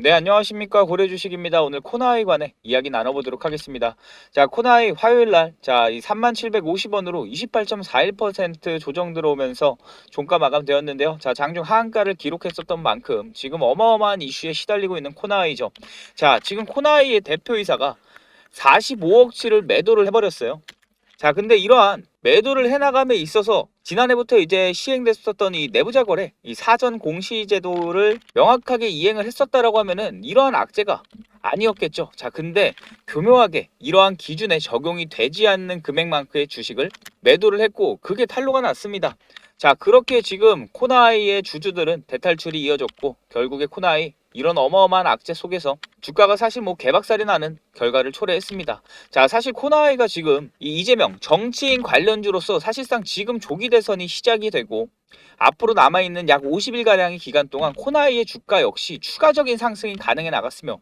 네, 안녕하십니까. 고래주식입니다. 오늘 코나이 관해 이야기 나눠보도록 하겠습니다. 자, 코나이 화요일 날, 자, 이 3750원으로 28.41% 조정 들어오면서 종가 마감되었는데요. 자, 장중 하한가를 기록했었던 만큼 지금 어마어마한 이슈에 시달리고 있는 코나이죠. 자, 지금 코나이의 대표이사가 45억치를 매도를 해버렸어요. 자, 근데 이러한 매도를 해나감에 있어서 지난해부터 이제 시행됐었던 이 내부자 거래, 이 사전 공시 제도를 명확하게 이행을 했었다라고 하면은 이러한 악재가 아니었겠죠. 자, 근데 교묘하게 이러한 기준에 적용이 되지 않는 금액만큼의 주식을 매도를 했고 그게 탄로가 났습니다. 자, 그렇게 지금 코나이의 주주들은 대탈출이 이어졌고 결국에 코나이 이런 어마어마한 악재 속에서 주가가 사실 뭐 개박살이 나는 결과를 초래했습니다. 자, 사실 코나이가 지금 이 이재명 정치인 관련주로서 사실상 지금 조기 대선이 시작이 되고 앞으로 남아있는 약 50일 가량의 기간 동안 코나이의 주가 역시 추가적인 상승이 가능해 나갔으며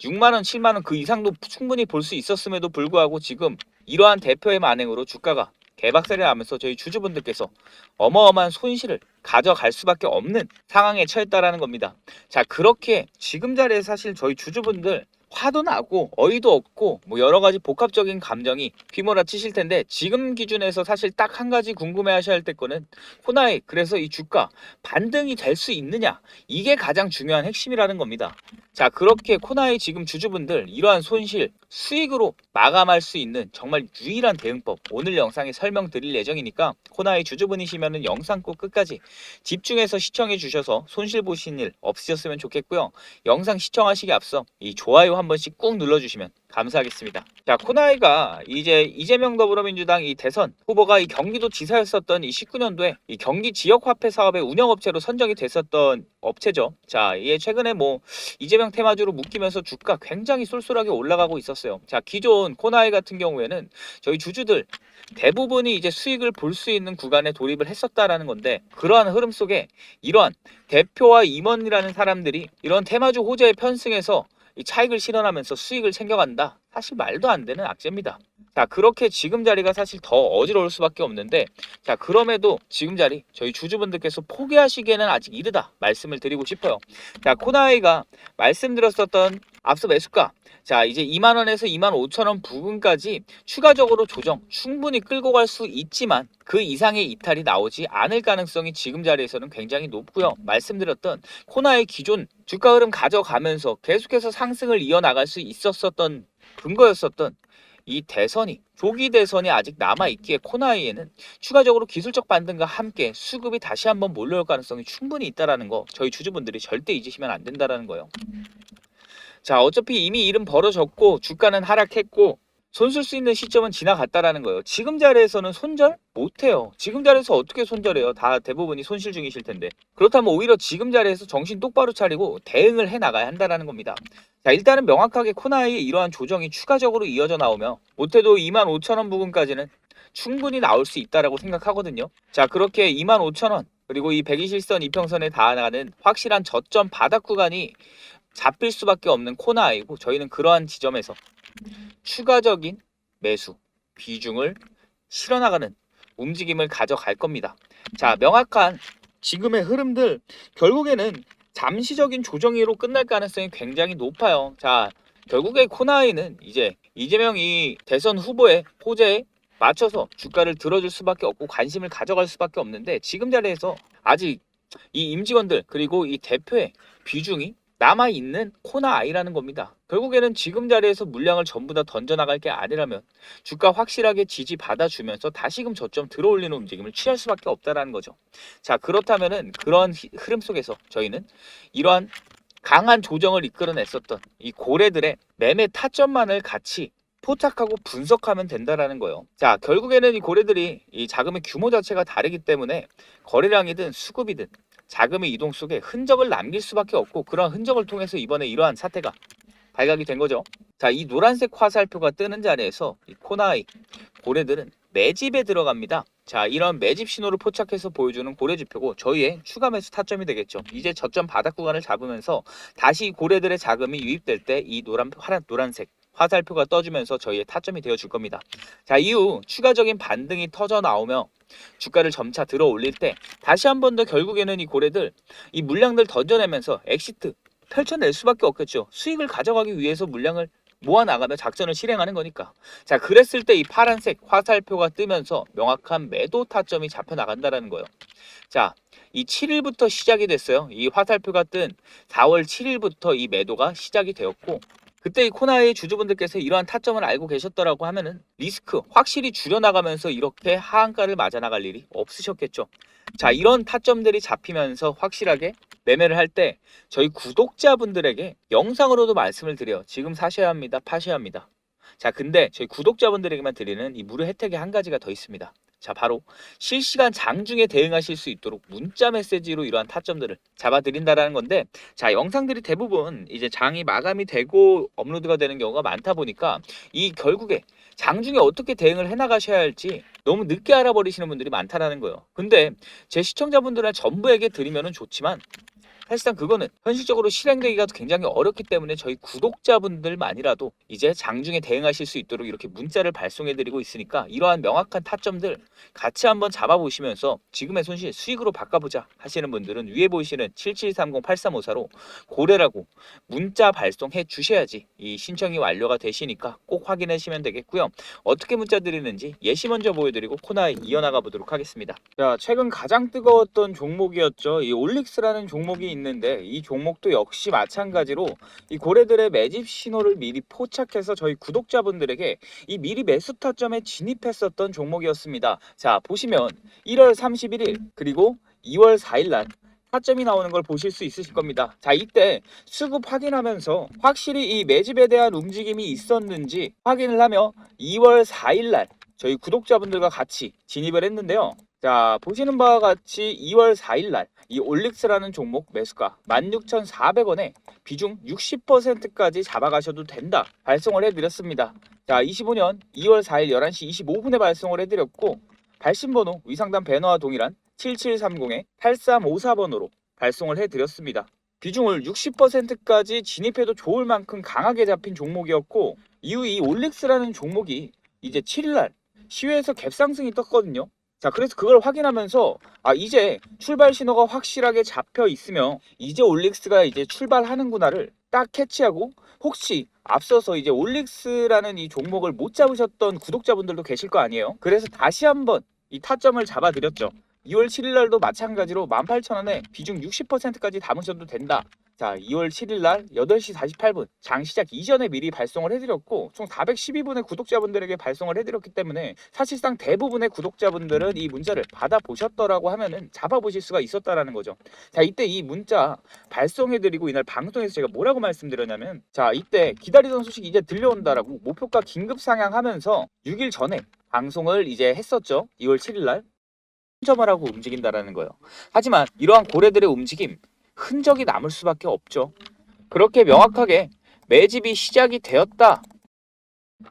6만 원, 7만 원 그 이상도 충분히 볼 수 있었음에도 불구하고 지금 이러한 대표의 만행으로 주가가 개박살이 나면서 저희 주주분들께서 어마어마한 손실을 가져갈 수밖에 없는 상황에 처했다라는 겁니다. 자, 그렇게 지금 자리에 사실 저희 주주분들 화도 나고 어이도 없고 뭐 여러 가지 복합적인 감정이 휘몰아치실 텐데 지금 기준에서 사실 딱 한 가지 궁금해하셔야 할 때 거는 코나이 그래서 이 주가 반등이 될 수 있느냐 이게 가장 중요한 핵심이라는 겁니다. 자 그렇게 코나이 지금 주주분들 이러한 손실 수익으로 마감할 수 있는 정말 유일한 대응법 오늘 영상에 설명드릴 예정이니까 코나이 주주분이시면은 영상 꼭 끝까지 집중해서 시청해 주셔서 손실 보신 일 없으셨으면 좋겠고요. 영상 시청하시기 앞서 이 좋아요 한 번씩 꾹 눌러주시면 감사하겠습니다. 자, 코나이가 이제 이재명 더불어민주당 이 대선 후보가 이 경기도 지사였었던 이 19년도에 이 경기 지역 화폐 사업의 운영업체로 선정이 됐었던 업체죠. 자, 이게 최근에 뭐 이재명 테마주로 묶이면서 주가 굉장히 쏠쏠하게 올라가고 있었어요. 자, 기존 코나이 같은 경우에는 저희 주주들 대부분이 이제 수익을 볼 수 있는 구간에 돌입을 했었다라는 건데 그러한 흐름 속에 이러한 대표와 임원이라는 사람들이 이런 테마주 호재에 편승해서 이 차익을 실현하면서 수익을 챙겨간다. 사실 말도 안 되는 악재입니다. 자, 그렇게 지금 자리가 사실 더 어지러울 수밖에 없는데, 자, 그럼에도 지금 자리 저희 주주분들께서 포기하시기에는 아직 이르다 말씀을 드리고 싶어요. 자, 코나이가 말씀드렸었던 앞서 매수가, 자, 이제 2만 원에서 2만 5천 원 부근까지 추가적으로 조정 충분히 끌고 갈 수 있지만 그 이상의 이탈이 나오지 않을 가능성이 지금 자리에서는 굉장히 높고요. 말씀드렸던 코나의 기존 주가 흐름 가져가면서 계속해서 상승을 이어나갈 수 있었었던 근거였었던 이 대선이 조기 대선이 아직 남아 있기에 코나이에는 추가적으로 기술적 반등과 함께 수급이 다시 한번 몰려올 가능성이 충분히 있다라는 거 저희 주주분들이 절대 잊으시면 안 된다라는 거예요. 자, 어차피 이미 일은 벌어졌고 주가는 하락했고 손쓸 수 있는 시점은 지나갔다라는 거예요. 지금 자리에서는 손절 못해요. 지금 자리에서 어떻게 손절해요? 다 대부분이 손실 중이실 텐데. 그렇다면 오히려 지금 자리에서 정신 똑바로 차리고 대응을 해 나가야 한다라는 겁니다. 자, 일단은 명확하게 코나이의 이러한 조정이 추가적으로 이어져 나오며 못해도 25,000원 부근까지는 충분히 나올 수 있다라고 생각하거든요. 자, 그렇게 25,000원 그리고 이 120선 이평선에 닿아가는 확실한 저점 바닥 구간이 잡힐 수밖에 없는 코나이고 저희는 그러한 지점에서 추가적인 매수 비중을 실어나가는 움직임을 가져갈 겁니다. 자, 명확한 지금의 흐름들 결국에는 잠시적인 조정으로 끝날 가능성이 굉장히 높아요. 자, 결국에 코나이는 이제 이재명이 대선 후보의 호재에 맞춰서 주가를 들어줄 수밖에 없고 관심을 가져갈 수밖에 없는데 지금 자리에서 아직 이 임직원들 그리고 이 대표의 비중이 남아 있는 코나 아이라는 겁니다. 결국에는 지금 자리에서 물량을 전부 다 던져 나갈 게 아니라면 주가 확실하게 지지 받아주면서 다시금 저점 들어올리는 움직임을 취할 수밖에 없다라는 거죠. 자 그렇다면은 그런 히- 흐름 속에서 저희는 이러한 강한 조정을 이끌어냈었던 이 고래들의 매매 타점만을 같이 포착하고 분석하면 된다라는 거예요. 자, 결국에는 이 고래들이 이 자금의 규모 자체가 다르기 때문에 거래량이든 수급이든 자금의 이동 속에 흔적을 남길 수밖에 없고 그런 흔적을 통해서 이번에 이러한 사태가 발각이 된 거죠. 자, 이 노란색 화살표가 뜨는 자리에서 이 코나이 고래들은 매집에 들어갑니다. 자, 이런 매집 신호를 포착해서 보여주는 고래 지표고 저희의 추가 매수 타점이 되겠죠. 이제 저점 바닥 구간을 잡으면서 다시 고래들의 자금이 유입될 때 이 노란 파란 노란색 화살표가 떠주면서 저희의 타점이 되어 줄 겁니다. 자, 이후 추가적인 반등이 터져 나오며 주가를 점차 들어 올릴 때 다시 한 번 더 결국에는 이 고래들 이 물량들 던져내면서 엑시트 펼쳐낼 수밖에 없겠죠. 수익을 가져가기 위해서 물량을 모아 나가며 작전을 실행하는 거니까. 자, 그랬을 때 이 파란색 화살표가 뜨면서 명확한 매도 타점이 잡혀 나간다라는 거예요. 자, 이 7일부터 시작이 됐어요. 이 화살표가 뜬 4월 7일부터 이 매도가 시작이 되었고 그때 이 코나의 주주분들께서 이러한 타점을 알고 계셨더라고 하면은 리스크 확실히 줄여나가면서 이렇게 하한가를 맞아 나갈 일이 없으셨겠죠. 자, 이런 타점들이 잡히면서 확실하게 매매를 할 때 저희 구독자분들에게 영상으로도 말씀을 드려요. 지금 사셔야 합니다. 파셔야 합니다. 자, 근데 저희 구독자분들에게만 드리는 이 무료 혜택이 한 가지가 더 있습니다. 자, 바로 실시간 장중에 대응하실 수 있도록 문자 메시지로 이러한 타점들을 잡아드린다라는 건데, 자, 영상들이 대부분 이제 장이 마감이 되고 업로드가 되는 경우가 많다 보니까 이 결국에 장중에 어떻게 대응을 해나가셔야 할지 너무 늦게 알아버리시는 분들이 많다라는 거예요. 근데 제 시청자분들은 전부에게 드리면은 좋지만 사실상 그거는 현실적으로 실행되기가 굉장히 어렵기 때문에 저희 구독자분들만이라도 이제 장중에 대응하실 수 있도록 이렇게 문자를 발송해드리고 있으니까 이러한 명확한 타점들 같이 한번 잡아보시면서 지금의 손실 수익으로 바꿔보자 하시는 분들은 위에 보이시는 7730-8354로 고래라고 문자 발송해 주셔야지 이 신청이 완료가 되시니까 꼭 확인하시면 되겠고요. 어떻게 문자 드리는지 예시 먼저 보여드리고 코너에 이어나가 보도록 하겠습니다. 자, 최근 가장 뜨거웠던 종목이었죠. 이 올릭스라는 종목이 있는데 이 종목도 역시 마찬가지로 이 고래들의 매집 신호를 미리 포착해서 저희 구독자분들에게 이 미리 매수 타점에 진입했었던 종목이었습니다. 자, 보시면 1월 31일 그리고 2월 4일 날 타점이 나오는 걸 보실 수 있으실 겁니다. 자, 이때 수급 확인하면서 확실히 이 매집에 대한 움직임이 있었는지 확인을 하며 2월 4일 날 저희 구독자분들과 같이 진입을 했는데요. 자, 보시는 바와 같이 2월 4일 날 이 올릭스라는 종목 매수가 16,400원에 비중 60%까지 잡아가셔도 된다. 발송을 해드렸습니다. 자, 25년 2월 4일 11시 25분에 발송을 해드렸고 발신번호 위상단 배너와 동일한 7730에 8354번으로 발송을 해드렸습니다. 비중을 60%까지 진입해도 좋을 만큼 강하게 잡힌 종목이었고 이후 이 올릭스라는 종목이 이제 7일날 시외에서 갭상승이 떴거든요. 자, 그래서 그걸 확인하면서 아 이제 출발 신호가 확실하게 잡혀 있으며 이제 올릭스가 이제 출발하는구나를 딱 캐치하고 혹시 앞서서 이제 올릭스라는 이 종목을 못 잡으셨던 구독자분들도 계실 거 아니에요? 그래서 다시 한번 이 타점을 잡아 드렸죠. 2월 7일 날도 마찬가지로 18,000원에 비중 60%까지 담으셔도 된다. 자, 2월 7일 날 8시 48분 장 시작 이전에 미리 발송을 해드렸고 총 412분의 구독자분들에게 발송을 해드렸기 때문에 사실상 대부분의 구독자분들은 이 문자를 받아보셨더라고 하면은 잡아보실 수가 있었다라는 거죠. 자, 이때 이 문자 발송해드리고 이날 방송에서 제가 뭐라고 말씀드렸냐면 자, 이때 기다리던 소식이 이제 들려온다라고 목표가 긴급 상향하면서 6일 전에 방송을 이제 했었죠. 2월 7일 날. 점을 하고 움직인다라는 거예요. 하지만 이러한 고래들의 움직임 흔적이 남을 수밖에 없죠. 그렇게 명확하게 매집이 시작이 되었다.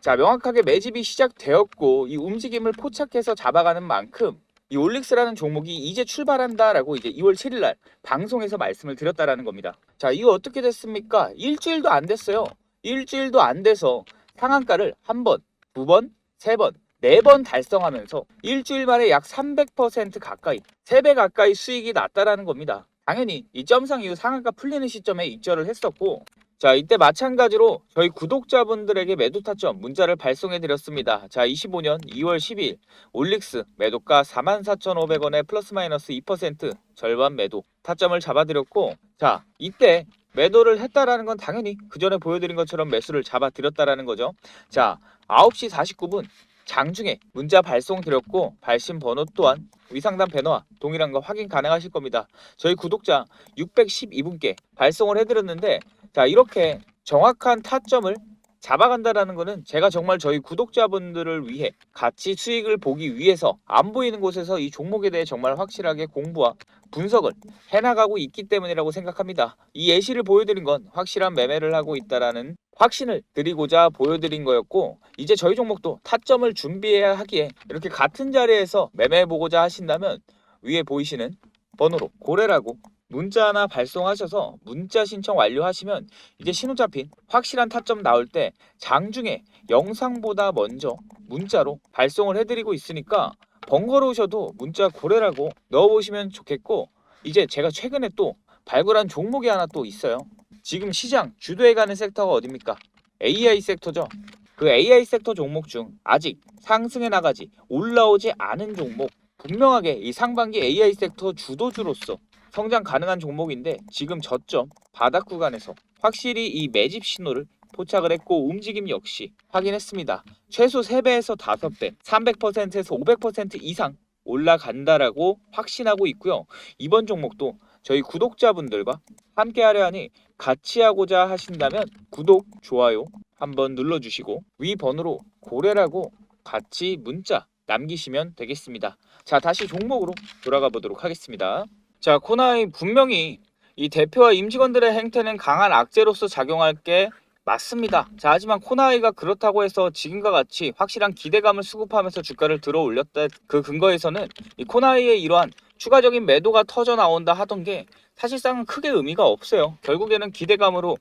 자, 명확하게 매집이 시작되었고 이 움직임을 포착해서 잡아가는 만큼 이 올릭스라는 종목이 이제 출발한다라고 이제 2월 7일 날 방송에서 말씀을 드렸다라는 겁니다. 자, 이거 어떻게 됐습니까? 일주일도 안 됐어요. 일주일도 안 돼서 상한가를 한 번, 두 번, 세 번, 네 번 달성하면서 일주일 만에 약 300% 가까이, 3배 가까이 수익이 났다라는 겁니다. 당연히 이 점상 이후 상한가 풀리는 시점에 입절을 했었고 자 이때 마찬가지로 저희 구독자분들에게 매도 타점 문자를 발송해 드렸습니다. 자 25년 2월 10일 올릭스 매도가 44,500원에 플러스 마이너스 2% 절반 매도 타점을 잡아드렸고 자 이때 매도를 했다라는 건 당연히 그 전에 보여드린 것처럼 매수를 잡아드렸다라는 거죠. 자 9시 49분 장중에 문자 발송 드렸고 발신 번호 또한 위상단 배너와 동일한 거 확인 가능하실 겁니다. 저희 구독자 612분께 발송을 해드렸는데 자 이렇게 정확한 타점을 잡아간다라는 거는 제가 정말 저희 구독자분들을 위해 같이 수익을 보기 위해서 안 보이는 곳에서 이 종목에 대해 정말 확실하게 공부와 분석을 해나가고 있기 때문이라고 생각합니다. 이 예시를 보여드린 건 확실한 매매를 하고 있다라는 확신을 드리고자 보여드린 거였고 이제 저희 종목도 타점을 준비해야 하기에 이렇게 같은 자리에서 매매해 보고자 하신다면 위에 보이시는 번호로 고래라고 문자 하나 발송하셔서 문자 신청 완료하시면 이제 신호 잡힌 확실한 타점 나올 때 장중에 영상보다 먼저 문자로 발송을 해드리고 있으니까 번거로우셔도 문자 고래라고 넣어보시면 좋겠고 이제 제가 최근에 또 발굴한 종목이 하나 또 있어요. 지금 시장 주도해가는 섹터가 어딥니까? AI 섹터죠. 그 AI 섹터 종목 중 아직 상승해 나가지 올라오지 않은 종목 분명하게 이 상반기 AI 섹터 주도주로서 성장 가능한 종목인데 지금 저점 바닥 구간에서 확실히 이 매집 신호를 포착을 했고 움직임 역시 확인했습니다. 최소 3배에서 5배, 300%에서 500% 이상 올라간다라고 확신하고 있고요. 이번 종목도 저희 구독자분들과 함께 하려 하니 같이 하고자 하신다면 구독, 좋아요 한번 눌러주시고 위 번호로 고래라고 같이 문자 남기시면 되겠습니다. 자 다시 종목으로 돌아가 보도록 하겠습니다. 자 코나이 분명히 이 대표와 임직원들의 행태는 강한 악재로서 작용할 게 맞습니다. 자 하지만 코나이가 그렇다고 해서 지금과 같이 확실한 기대감을 수급하면서 주가를 들어 올렸다 그 근거에서는 이 코나이의 이러한 추가적인 매도가 터져 나온다 하던 게 사실상은 크게 의미가 없어요. 결국에는 기대감으로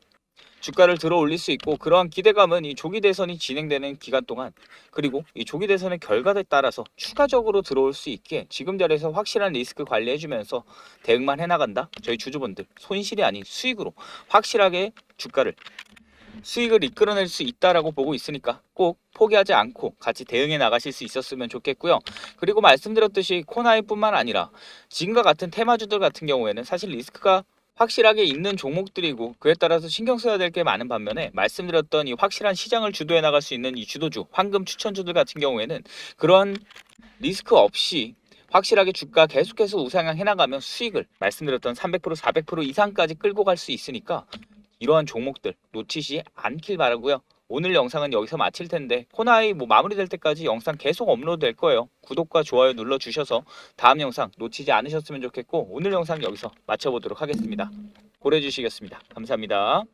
주가를 들어 올릴 수 있고 그러한 기대감은 이 조기 대선이 진행되는 기간 동안 그리고 이 조기 대선의 결과에 따라서 추가적으로 들어올 수 있게 지금 자리에서 확실한 리스크 관리해주면서 대응만 해나간다. 저희 주주분들 손실이 아닌 수익으로 확실하게 주가를 수익을 이끌어낼 수 있다라고 보고 있으니까 꼭 포기하지 않고 같이 대응해 나가실 수 있었으면 좋겠고요. 그리고 말씀드렸듯이 코나이뿐만 아니라 지금과 같은 테마주들 같은 경우에는 사실 리스크가 확실하게 있는 종목들이고 그에 따라서 신경 써야 될 게 많은 반면에 말씀드렸던 이 확실한 시장을 주도해 나갈 수 있는 이 주도주, 황금 추천주들 같은 경우에는 그런 리스크 없이 확실하게 주가 계속해서 우상향 해 나가면 수익을 말씀드렸던 300% 400% 이상까지 끌고 갈 수 있으니까 이러한 종목들 놓치지 않길 바라고요. 오늘 영상은 여기서 마칠 텐데 코나이 뭐 마무리될 때까지 영상 계속 업로드 될 거예요. 구독과 좋아요 눌러 주셔서 다음 영상 놓치지 않으셨으면 좋겠고 오늘 영상 여기서 마쳐보도록 하겠습니다. 고래 주시겠습니다. 감사합니다.